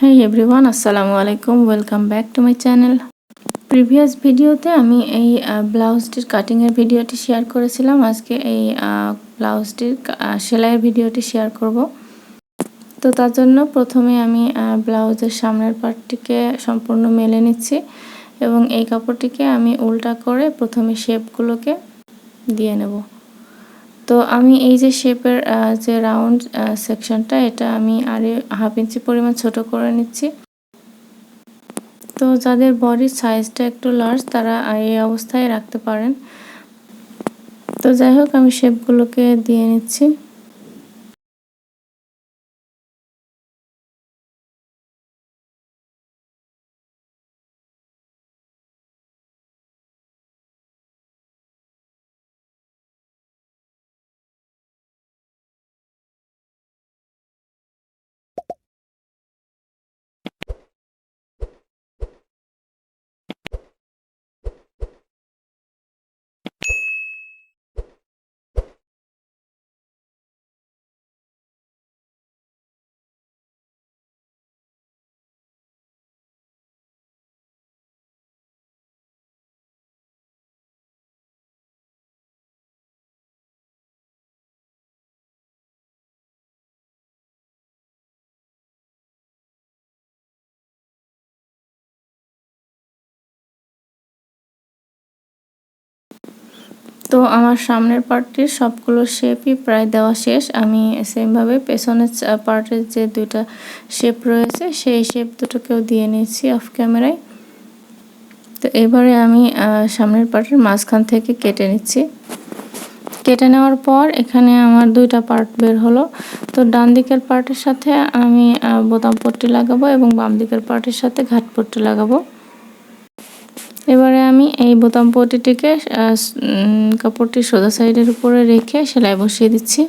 হ্যাঁ এভরিওয়ান আসসালামু আলাইকুম welcome back to my channel previous ভিডিওতে আমি এই ব্লাউজটির কাটিংয়ের ভিডিওটি শেয়ার করেছিলাম। আজকে এই ব্লাউজটির সেলাইয়ের ভিডিওটি শেয়ার করব। তো তার জন্য প্রথমে আমি ব্লাউজের সামনের পার্টটিকে সম্পূর্ণ মেলে নিচ্ছি এবং এই কাপড়টিকে আমি উল্টা করে প্রথমে শেপগুলোকে দিয়ে নেব। তো আমি এই যে শেপের যে রাউন্ড সেকশনটা এটা আমি আরে হাফ ইঞ্চি পরিমাণ ছোট করে নিচ্ছি। তো যাদের বডির সাইজটা একটু লার্জ তারা এই অবস্থায় রাখতে পারেন। তো যাই হোক, আমি শেপগুলোকে দিয়ে নিচ্ছি। তো আমার সামনের পার্টটির সবগুলো শেপই প্রায় দেওয়া শেষ। আমি সেমভাবে পেছনের পার্টের যে দুইটা শেপ রয়েছে, সেই শেপ দুটোকেও দিয়ে নিয়েছি অফ ক্যামেরায় তো এবারে আমি সামনের পার্টের মাঝখান থেকে কেটে নিচ্ছি। কেটে নেওয়ার পর এখানে আমার দুইটা পার্ট বের হলো। তো ডান দিকের পার্টের সাথে আমি বোতাম পট্টি লাগাবো এবং বাম দিকের পার্টের সাথে ঘাট পট্টি লাগাবো। এবারে আমি এই বোতাম পটিটিকে কাপড়টি সোজা সাইডের উপরে রেখে সেলাই বসিয়ে দিচ্ছি।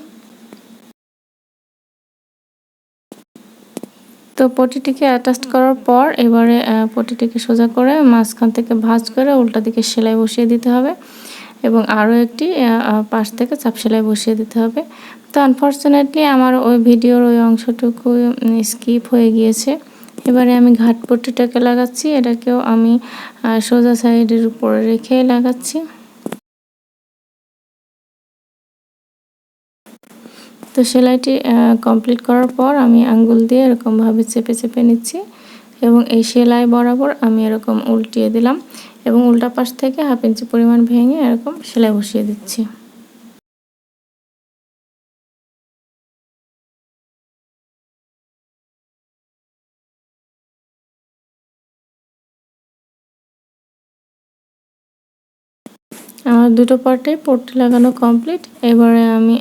তো পটিটিকে অ্যাটাচ করার পর এবারে পটিটিকে সোজা করে মাঝখান থেকে ভাঁজ করে উল্টা দিকে সেলাই বসিয়ে দিতে হবে এবং আরও একটি পাশ থেকে চাপ সেলাই বসিয়ে দিতে হবে। তো আনফর্চুনেটলি আমার ওই ভিডিওর ওই অংশটুকু স্কিপ হয়ে গিয়েছে। এবারে আমি ঘাট পট্টিটাকে লাগাচ্ছি, এটাকেও আমি সোজা সাইডের উপরে রেখে লাগাচ্ছি। তো সেলাইটি কমপ্লিট করার পর আমি আঙ্গুল দিয়ে এরকমভাবে চেপে চেপে নিচ্ছি এবং এই সেলাই বরাবর আমি এরকম উল্টিয়ে দিলাম এবং উল্টা পাশ থেকে হাফ ইঞ্চি পরিমাণ ভেঙে এরকম সেলাই বসিয়ে দিচ্ছি। দুটো পার্টে, পট্টি লাগানো কমপ্লিট এবারে আমি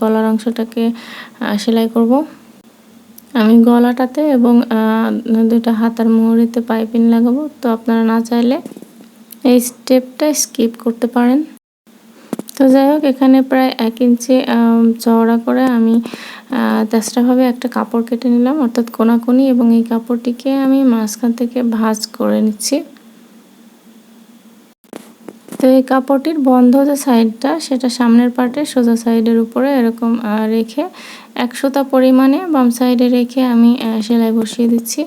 গলার অংশটাকে সেলাই করব। আমি গলাটাতে এবং দুটা হাতার মুহুরিতে পাইপিং লাগাবো। তো আপনারা না চাইলে এই স্টেপটা স্কিপ করতে পারেন। তো যাই হোক, এখানে প্রায় এক ইঞ্চি চওড়া করে আমি তেসরাভাবে একটা কাপড় কেটে নিলাম, অর্থাৎ কোনাকুনি, এবং এই কাপড়টিকে আমি মাঝখান থেকে ভাঁজ করে নিচ্ছি। তো এই কাপড়টির বন্ধ যে সাইডটা, সেটা সামনের পার্টে সোজা সাইডের উপরে এরকম রেখে একশোটা পরিমাণে বাম সাইডে রেখে আমি সেলাই বসিয়ে দিচ্ছি।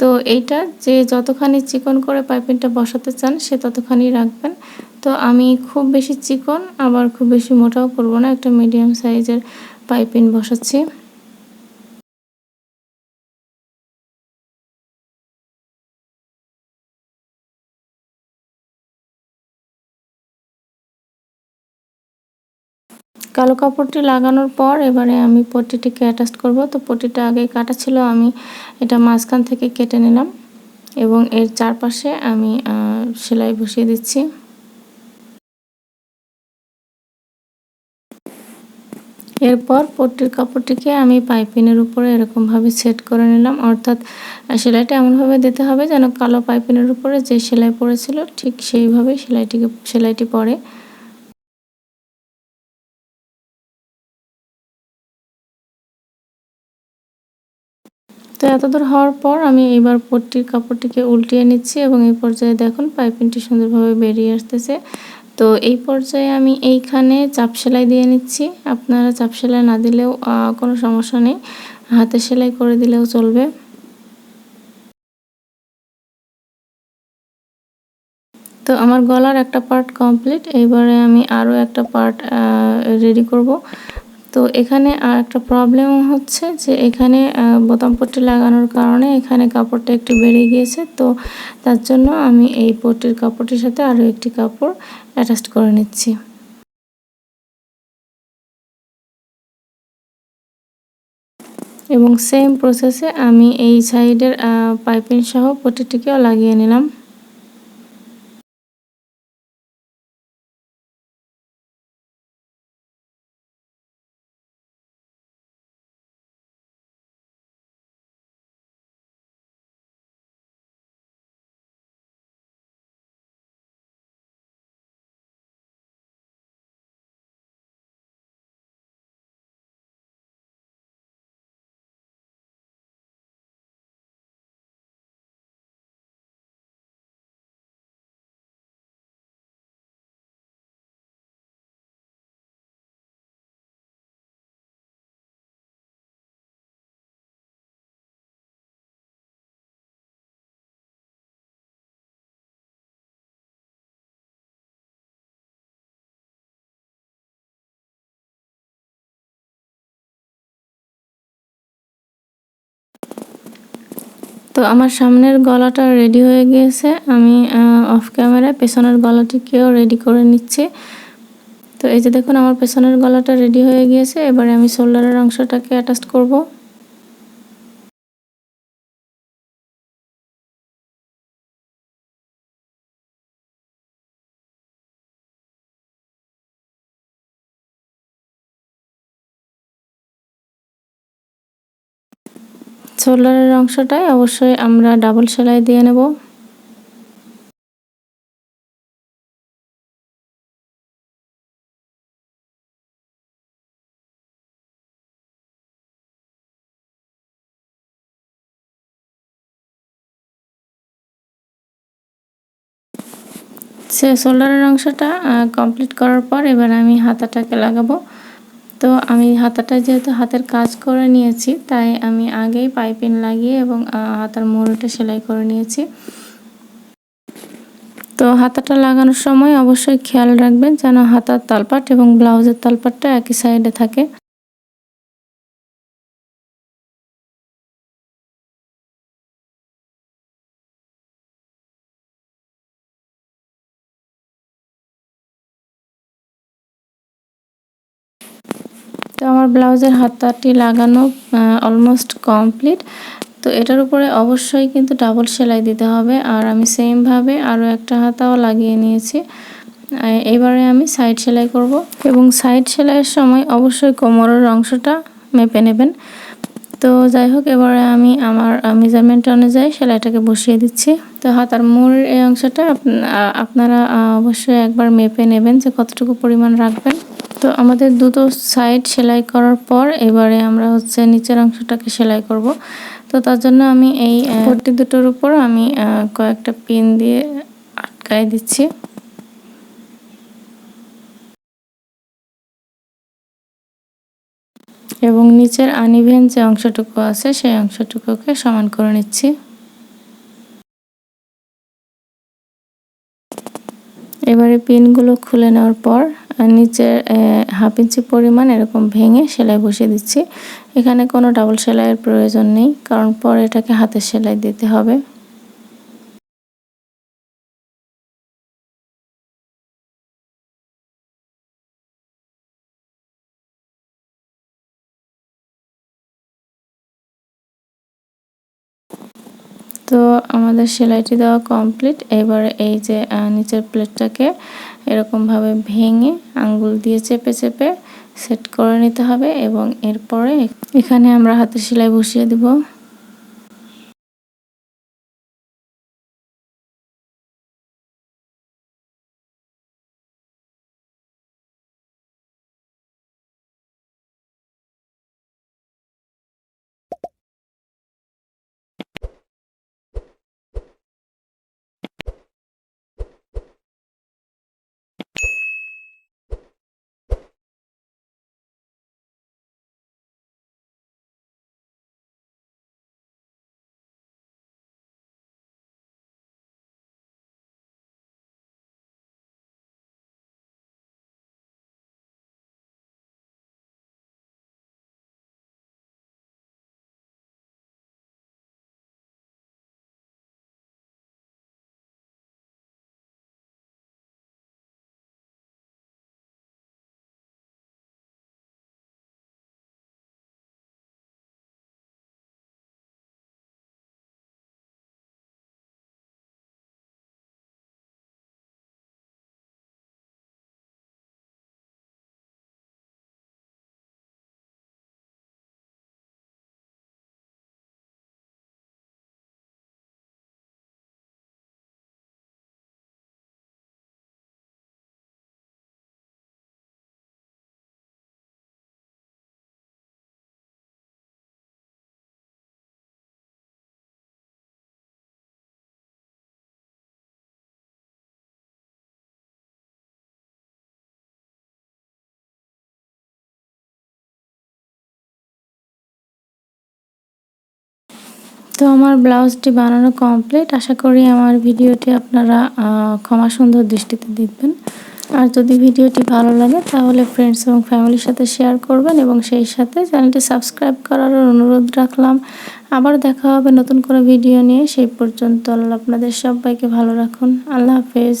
তো এইটা যে যতখানি চিকন করে পাইপিংটা বসাতে চান, সে ততখানি রাখবেন। তো আমি খুব বেশি চিকন, আবার খুব বেশি মোটাও করব না, একটা মিডিয়াম সাইজের পাইপিং বসাচ্ছি। কালো কাপড়টি লাগানোর পর এবারে আমি পট্টিটিকে অ্যাটাচ করব। তো পট্টিটা আগে কাটা ছিল, আমি এটা মাঝখান থেকে কেটে নিলাম এবং এর চারপাশে আমি সেলাই বসিয়ে দিচ্ছি। এরপর পট্টির কাপড়টিকে আমি পাইপিনের উপরে এরকমভাবে সেট করে নিলাম। অর্থাৎ সেলাইটা এমনভাবে দিতে হবে যেন কালো পাইপিনের উপরে যে সেলাই পড়েছিল, ঠিক সেইভাবে সেলাইটিকে, সেলাইটি পরে। তো এতদূর হওয়ার পর আমি এবার পট্টির কাপড়টিকে উল্টিয়ে নিচ্ছি এবং এই পর্যায়ে দেখুন পাইপিংটি সুন্দরভাবে বেরিয়ে আসতেছে। তো এই পর্যায়ে আমি এইখানে চাপ সেলাই দিয়ে নিচ্ছি। আপনারা চাপ সেলাই না দিলেও কোনো সমস্যা নেই। হাতে সেলাই করে দিলেও চলবে। তো আমার গলার একটা পার্ট কমপ্লিট। এইবারে আমি আরও একটা পার্ট রেডি করব। তো এখানে আর একটা প্রবলেম হচ্ছে যে এখানে বোতাম পট্টি লাগানোর কারণে এখানে কাপড়টা একটু বেড়ে গিয়েছে। তো তার জন্য আমি এই পট্টির কাপড়টির সাথে আরও একটি কাপড় অ্যাটাচ করে নিচ্ছি। এবং সেম প্রসেসে আমি এই সাইডের পাইপিং সহ পটিটিকেও লাগিয়ে নিলাম। তো আমার সামনের গলাটা রেডি হয়ে গিয়েছে। আমি অফ ক্যামেরায় পেছনের গলাটিকেও রেডি করে নিচ্ছি। তো এই যে দেখুন, আমার পেছনের গলাটা রেডি হয়ে গিয়েছে। এবারে আমি শোল্ডারের অংশটাকে অ্যাটাচ করব। শোল্ডারের অংশটাই অবশ্যই আমরা ডাবল সেলাই দিয়ে নেব। সে শোল্ডারের অংশটা কমপ্লিট করার পর এবার আমি হাতাটাকে লাগাবো। তো আমি হাতাটা যেহেতু হাতের কাজ করে নিয়েছি, তাই আমি আগেই পাইপিং লাগিয়ে এবং হাতার মোড়টা সেলাই করে নিয়েছি। তো হাতাটা লাগানোর সময় অবশ্যই খেয়াল রাখবেন যেন হাতার তালপাট এবং ব্লাউজের তালপাটটা একই সাইডে থাকে। তো আমার ব্লাউজের হাতাটি লাগানো অলমোস্ট কমপ্লিট তো এটার উপরে অবশ্যই কিন্তু ডাবল সেলাই দিতে হবে। আর আমি সেমভাবে আরও একটা হাতাও লাগিয়ে নিয়েছি। এবারে আমি সাইড সেলাই করব। এবং সাইড সেলাইয়ের সময় অবশ্যই কোমরের অংশটা মেপে নেবেন। তো যাই হোক, এবারে আমি আমার মেজারমেন্ট অনুযায়ী সেলাইটাকে বসিয়ে দিচ্ছি। তো হাতার মোড়ের এই অংশটা আপনারা অবশ্যই একবার মেপে নেবেন যে কতটুকু পরিমাণ রাখবেন। তো আমাদের দুটো সাইড সেলাই করার পর এবারে আমরা হচ্ছে নিচের অংশটাকে সেলাই করব। তো তার জন্য আমি এই পট্টি দুটোর উপর আমি কয়েকটা পিন দিয়ে আটকাই দিচ্ছি। এবং নিচের আনিভেন যে অংশটুকু আছে সেই অংশটুকুকে সমান করে নিচ্ছি। এবারে পিনগুলো খুলে নেওয়ার পর নিচের হাফ ইঞ্চি পরিমাণ এরকম ভেঙে সেলাই বসিয়ে দিচ্ছি। এখানে কোনো ডাবল সেলাইয়ের প্রয়োজন নেই, কারণ পরে এটাকে হাতের সেলাই দিতে হবে। তো আমাদের সেলাইটি দেওয়া কমপ্লিট এবার এই যে নিচের প্লেটটাকে এরকমভাবে ভেঙে আঙ্গুল দিয়ে চেপে চেপে সেট করে নিতে হবে এবং এরপরে এখানে আমরা হাতে সেলাই বসিয়ে দিব। তো আমার ব্লাউজটি বানানো কমপ্লিট আশা করি আমার ভিডিওটি আপনারা ক্ষমা সুন্দর দৃষ্টিতে দেখবেন। আর যদি ভিডিওটি ভালো লাগে, তাহলে ফ্রেন্ডস এবং ফ্যামিলির সাথে শেয়ার করবেন এবং সেই সাথে চ্যানেলটি সাবস্ক্রাইব করার অনুরোধ রাখলাম। আবার দেখা হবে নতুন করে ভিডিও নিয়ে। সেই পর্যন্ত আল্লাহ আপনাদের সবাইকে ভালো রাখুন। আল্লাহ হাফেজ।